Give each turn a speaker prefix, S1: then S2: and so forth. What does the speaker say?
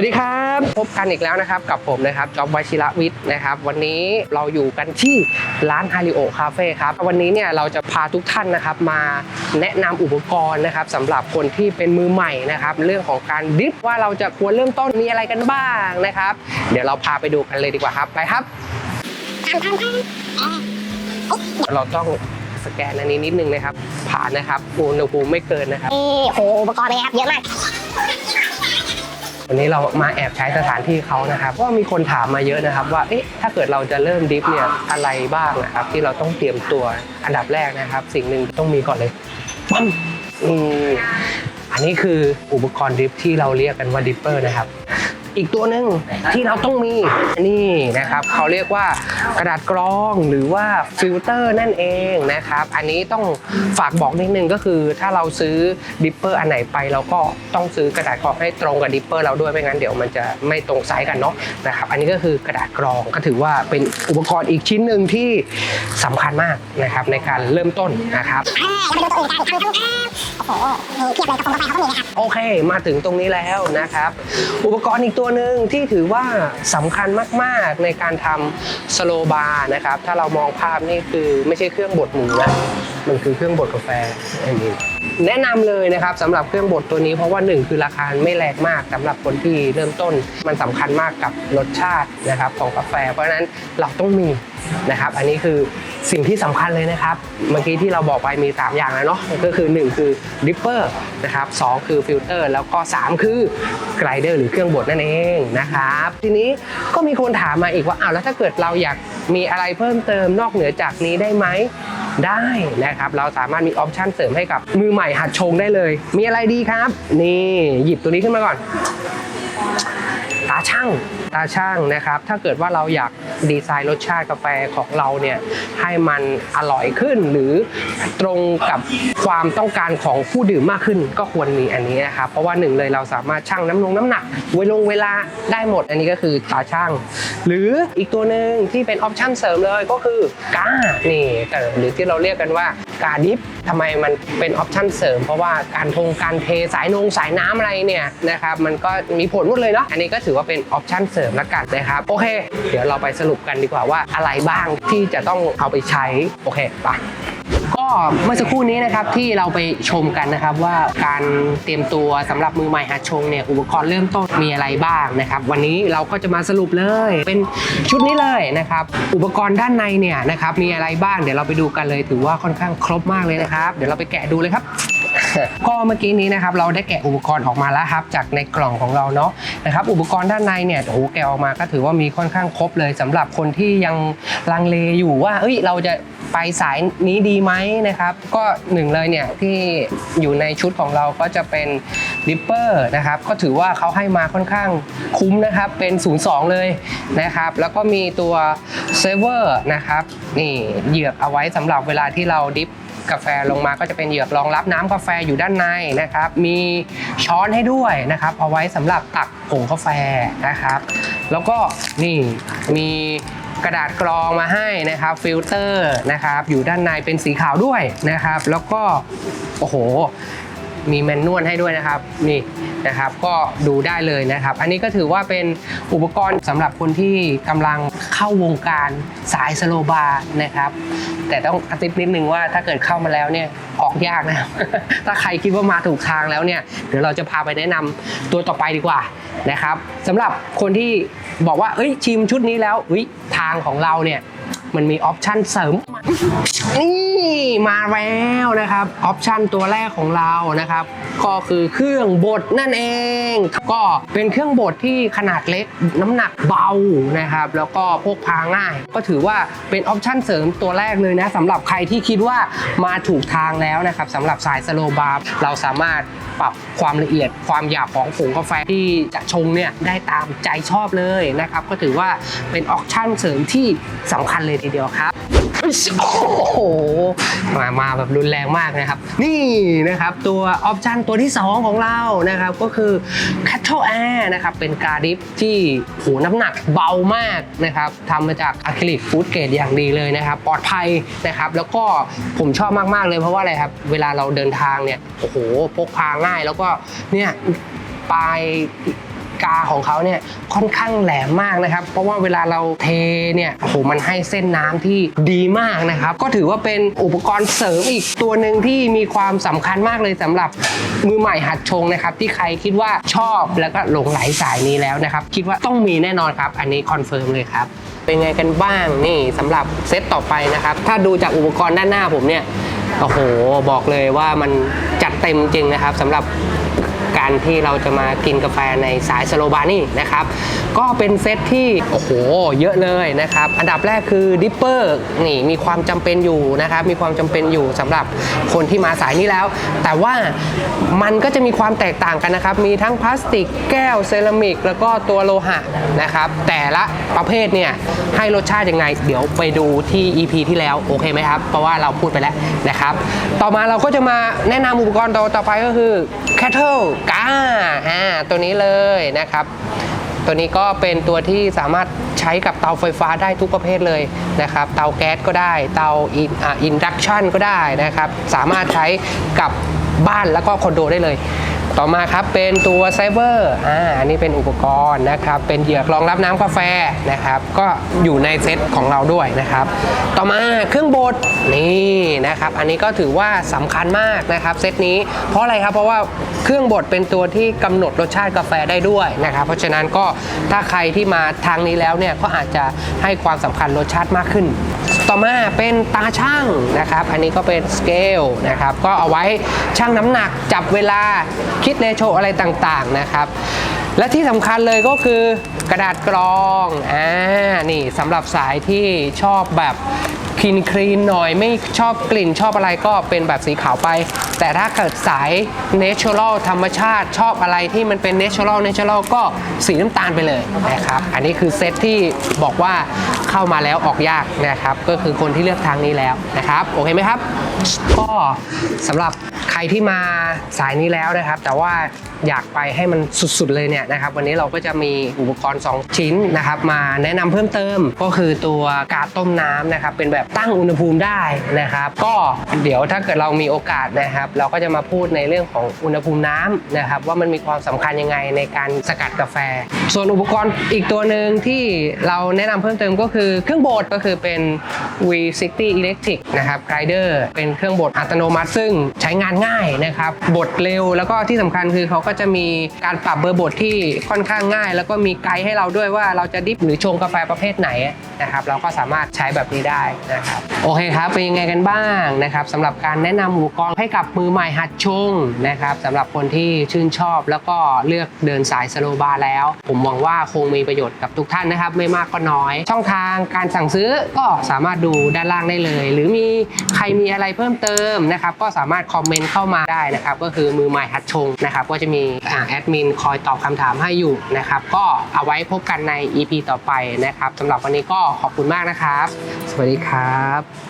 S1: วัสดีครับ พบกันอีกแล้วนะครับ กับผมนะครับจอบวชิระวิทย์นะครับ วันนี้เราอยู่กันที่ร้านฮาริโอคาเฟ่ครับ วันนี้เนี่ยเราจะพาทุกท่านนะครับมาแนะนำอุปกรณ์นะครับสำหรับคนที่เป็นมือใหม่นะครับ เรื่องของการดิฟต์ว่าเราจะควรเริ่มต้นมีอะไรกันบ้างนะครับ เดี๋ยวเราพาไปดูกันเลยดีกว่าครับ ไปครับ เราต้องสแกนอันนี้นิดนึงนะครับ ผ่านนะครับอุณหภูมิไม่เกินนะครับ
S2: นี่โหอุปกรณ์เป็นไงครับเยอะมาก
S1: วันนี้เรามาแอบใช้สถานที่เขานะครับก็มีคนถามมาเยอะนะครับ ว่าเอ๊ะถ้าเกิดเราจะเริ่มดิฟเนี่ยอะไรบ้างนะครับที่เราต้องเตรียมตัวอันดับแรกนะครับ สิ่งหนึ่งต้องมีก่อนเลยปั๊มอืมอันนี้คืออุปกรณ์ดิฟที่เราเรียกกันว่าดิปเปอร์นะครับ อีกตัวหนึ่งที่เราต้องมีนี่นะครับเขาเรียกว่ากระดาษกรองหรือว่าฟิลเตอร์นั่นเองนะครับ อันนี้ต้องฝากบอกนิดนึงก็คือ ถ้าเราซื้อดิปเปอร์อันไหนไปเราก็ต้องซื้อกระดาษกรองให้ตรงกับดิปเปอร์เราด้วยไม่งั้นเดี๋ยวมันจะไม่ตรงไซส์กันเนาะนะครับ อันนี้ก็คือกระดาษกรองก็ถือว่าเป็นอุปกรณ์อีกชิ้นหนึ่งที่สำคัญมากนะครับในการเริ่มต้นนะครับ
S2: อ่าเราไปดูตัวอื่นกันทำทำครับโอ้โหมีเพียบเลยกระโปรงกาแฟเขาก็มีนะครับ
S1: โอเค มาถึงตรงนี้แล้วนะครับ อุปกรณ์อีกตัวัวหนึ่งที่ถือว่าสำคัญมาก ๆ ในการทำสโลบาร์นะครับ ถ้าเรามองภาพนี่คือไม่ใช่เครื่องบดหมูนะ มันคือเครื่องบดกาแฟอันนี้แนะนำเลยนะครับสำหรับเครื่องบดตัวนี้เพราะว่าหนึ่งคือราคาไม่แรงมากสำหรับคนที่เริ่มต้นมันสำคัญมากกับรสชาตินะครับของกาแฟ เพราะฉะนั้นเราต้องมีนะครับ อันนี้คือสิ่งที่สำคัญเลยนะครับ เมื่อกี้ที่เราบอกไปมี 3 อย่างแล้วเนาะก็คือ 1 คือดิปเปอร์นะครับสองคือฟิลเตอร์แล้วก็ 3 คือไกลเดอร์หรือเครื่องบดนั่นเองนะครับ ทีนี้ก็มีคนถามมาอีกว่าอ้าวแล้วถ้าเกิดเราอยากมีอะไรเพิ่มเติมนอกเหนือจากนี้ได้ไหม ได้นะครับเราสามารถมีออปชันเสริมให้กับมือใหม่หัดชงได้เลย มีอะไรดีครับ นี่หยิบตัวนี้ขึ้นมาก่อน ตาช่างตาช่างนะครับ ถ้าเกิดว่าเราอยากดีไซน์รสชาติกาแฟของเราเนี่ยให้มันอร่อยขึ้น หรือตรงกับความต้องการของผู้ดื่มมากขึ้น ก็ควรมีอันนี้นะครับเพราะว่าหนึ่งเลยเราสามารถชั่งน้ำลงน้ำหนักเวลงเวลาได้หมด อันนี้ก็คือตาช่าง หรืออีกตัวหนึ่งที่เป็นออปชั่นเสริมเลยก็คือกานี่เออหรือที่เราเรียกกันว่ากาดิฟทำไมมันเป็นออปชั่นเสริม เพราะว่าการทงการเทสายนงสายน้ำอะไรเนี่ยนะครับมันก็มีผลหมดเลยเนาะอันนี้ก็ถือว่าเป็นออปชันเสริมละกันนะครับโอเค เดี๋ยวเราไปสรุปกันดีกว่าว่าอะไรบ้างที่จะต้องเอาไปใช้โอเคไปก็เมื่อสักครู่นี้นะครับที่เราไปชมกันนะครับว่าการเตรียมตัวสำหรับมือใหม่หัดชงเนี่ยอุปกรณ์เริ่มต้นมีอะไรบ้างนะครับวันนี้เราก็จะมาสรุปเลย เป็นชุดนี้เลยนะครับอุปกรณ์ด้านในเนี่ยนะครับมีอะไรบ้างเดี๋ยวเราไปดูกันเลยถือว่าค่อนข้างครบมากเลยนะครับ เดี๋ยวเราไปแกะดูเลยครับ ก็เมื่อกี้นี้นะครับเราได้แกะอุปกรณ์ออกมาแล้วครับจากในกล่องของเราเนาะนะครับอุปกรณ์ด้านในเนี่ยโอ้โหแกะออกมาก็ถือว่ามีค่อนข้างครบเลยสำหรับคนที่ยังลังเลอยู่ว่าเอ้ยเราจะไปสายนี้ดีไหมนะครับ ก็หนึ่งเลยเนี่ยที่อยู่ในชุดของเราก็จะเป็นดิปเปอร์นะครับก็ถือว่าเขาให้มาค่อนข้างคุ้มนะครับเป็น 02 เลยนะครับแล้วก็มีตัวเซเวอร์นะครับนี่เหยือกเอาไว้สำหรับเวลาที่เราดิฟ กาแฟลงมาก็จะเป็นเหยือกรองรับน้ำกาแฟอยู่ด้านในนะครับ มีช้อนให้ด้วยนะครับ เอาไว้สำหรับตักผงกาแฟนะครับ แล้วก็นี่มีกระดาษกรองมาให้นะครับฟิลเตอร์นะครับอยู่ด้านในเป็นสีขาวด้วยนะครับ แล้วก็โอ้โหมีแมนนวลให้ด้วยนะครับนี่ นะครับ ก็ดูได้เลยนะครับ อันนี้ก็ถือว่าเป็นอุปกรณ์สำหรับคนที่กำลังเข้าวงการสายสโลบาร์นะครับ แต่ต้องกระติบนิดนึงว่าถ้าเกิดเข้ามาแล้วเนี่ยออกยากนะครับ ถ้าใครคิดว่ามาถูกทางแล้วเนี่ยเดี๋ยวเราจะพาไปแนะนำตัวต่อไปดีกว่านะครับสำหรับคนที่บอกว่าเอ้ยชิมชุดนี้แล้วเฮ้ยทางของเราเนี่ย มันมีออปชันเสริมนี่มาแล้วนะครับออปชันตัวแรกของเรานะครับ ก็คือเครื่องบดนั่นเอง ก็เป็นเครื่องบดที่ขนาดเล็กน้ำหนักเบานะครับ แล้วก็พกพาง่าย ก็ถือว่าเป็นออปชันเสริมตัวแรกเลยนะสำหรับใครที่คิดว่ามาถูกทางแล้วนะครับสำหรับสายสโลบาร์เราสามารถปรับความละเอียดความหยาบของผงกาแฟที่จะชงเนี่ยได้ตามใจชอบเลยนะครับ ก็ถือว่าเป็นออปชันเสริมที่สำคัญเลยทีเดียวครับโอ้โหมามาแบบรุนแรงมากนะครับ นี่นะครับตัวออปชันตัวที่ 2 ของเรานะครับก็คือ Cattle Air นะครับเป็นการดิฟที่โหน้ำหนักเบามากนะครับทำมาจากอะคริลิกฟูดเกรดอย่างดีเลยนะครับ ปลอดภัยนะครับ แล้วก็ผมชอบมาก ๆ เลยเพราะว่าอะไรครับเวลาเราเดินทางเนี่ยโอ้โหพกพาง่ายแล้วก็เนี่ยปลาย กาของเขาเนี่ยค่อนข้างแหลมมากนะครับ เพราะว่าเวลาเราเทเนี่ยโอ้โหมันให้เส้นน้ำที่ดีมากนะครับ ก็ถือว่าเป็นอุปกรณ์เสริมอีกตัวหนึ่งที่มีความสำคัญมากเลยสำหรับมือใหม่หัดชงนะครับ ที่ใครคิดว่าชอบแล้วก็หลงไหลสายนี้แล้วนะครับ คิดว่าต้องมีแน่นอนครับ อันนี้คอนเฟิร์มเลยครับ เป็นไงกันบ้างนี่สำหรับเซตต่อไปนะครับ ถ้าดูจากอุปกรณ์ด้านหน้าผมเนี่ย โอ้โหบอกเลยว่ามันจัดเต็มจริงนะครับสำหรับการที่เราจะมากินกาแฟในสายสโลบานี่นะครับ ก็เป็นเซตที่ โอ้โห เยอะเลยนะครับ อันดับแรกคือดิปเปอร์นี่มีความจำเป็นอยู่นะครับ มีความจำเป็นอยู่สำหรับคนที่มาสายนี้แล้ว แต่ว่ามันก็จะมีความแตกต่างกันนะครับ มีทั้งพลาสติกแก้วเซรามิก แล้วก็ตัวโลหะนะครับ แต่ละประเภทเนี่ยให้รสชาติยังไง เดี๋ยวไปดูที่ EP ที่แล้วโอเคไหมครับ เพราะว่าเราพูดไปแล้วนะครับต่อมาเราก็จะมาแนะนำอุปกรณ์ตัวต่อไปก็คือ Cattle กาอ่าตัวนี้เลยนะครับ ตัวนี้ก็เป็นตัวที่สามารถใช้กับเตาไฟฟ้าได้ทุกประเภทเลยนะครับ เตาแก๊สก็ได้ เตาอินดักชันก็ได้นะครับ สามารถใช้กับบ้านแล้วก็คอนโดได้เลย ต่อมาครับเป็นตัวไซเบอร์อ่าอันนี้เป็นอุปกรณ์นะครับ เป็นเหยือกรองรับน้ำกาแฟนะครับ ก็อยู่ในเซตของเราด้วยนะครับ ต่อมาเครื่องบดนี่นะครับ อันนี้ก็ถือว่าสำคัญมากนะครับเซตนี้ เพราะอะไรครับ เพราะว่าเครื่องบดเป็นตัวที่กำหนดรสชาติกาแฟได้ด้วยนะครับ เพราะฉะนั้นก็ถ้าใครที่มาทางนี้แล้วเนี่ยก็อาจจะให้ความสำคัญรสชาติมากขึ้น ต่อมาเป็นตาช่างนะครับ อันนี้ก็เป็นสเกลนะครับ ก็เอาไว้ชั่งน้ำหนักจับเวลาคิดเลโชอะไรต่างๆนะครับ และที่สำคัญเลยก็คือกระดาษกรองอ่านี่สำหรับสายที่ชอบแบบคลีนคลีนหน่อยไม่ชอบกลิ่นชอบอะไรก็เป็นแบบสีขาวไป แต่ถ้าเกิดสายเนเชอรัลธรรมชาติชอบอะไรที่มันเป็นเนเชอรัลเนเชอรัลก็สีน้ำตาลไปเลยนะครับอันนี้คือเซตที่บอกว่าเข้ามาแล้วออกยากนะครับ ก็คือคนที่เลือกทางนี้แล้วนะครับ โอเคไหมครับ ก็สำหรับใครที่มา สายนี้แล้วนะครับ แต่ว่าอยากไปให้มันสุดๆเลยเนี่ยนะครับวันนี้เราก็จะมีอุปกรณ์ 2 ชิ้นนะครับมาแนะนำเพิ่มเติมก็คือตัวกาต้มน้ำนะครับเป็นแบบตั้งอุณหภูมิได้นะครับ ก็เดี๋ยวถ้าเกิดเรามีโอกาสนะครับ เราก็จะมาพูดในเรื่องของอุณหภูมิน้ำนะครับว่ามันมีความสำคัญยังไงในการสกัดกาแฟ ส่วนอุปกรณ์อีกตัวหนึ่งที่เราแนะนำเพิ่มเติมก็คือเครื่องบดก็คือเป็น V60 Electric นะครับ Grinder เป็นเครื่องบดอัตโนมัติซึ่งใช้งานง่ายนะครับบดเร็ว แล้วก็ที่สำคัญคือเขาก็จะมีการปรับเบอร์บดที่ค่อนข้างง่าย แล้วก็มีไกด์ให้เราด้วยว่าเราจะดิฟหรือชงกาแฟประเภทไหนนะครับเราก็สามารถใช้แบบนี้ได้นะครับโอเคครับเป็นยังไงกันบ้างนะครับสำหรับการแนะนำอุปกรณ์ให้กับมือใหม่หัดชงนะครับสำหรับคนที่ชื่นชอบ แล้วก็เลือกเดินสายสโลบาร์แล้ว ผมหวังว่าคงมีประโยชน์กับทุกท่านนะครับ ไม่มากก็น้อย ช่องทางการสั่งซื้อก็สามารถดูด้านล่างได้เลย หรือมีใครมีอะไรเพิ่มเติมนะครับก็สามารถคอมเมนต์เข้ามาได้นะครับก็คือมือใหม่หัดชงนะครับก็จะมีแอดมินคอยตอบคำถามให้อยู่นะครับก็เอาไว้พบกันใน EP ต่อไปนะครับสำหรับวันนี้ก็ขอบคุณมากนะครับ สวัสดีครับ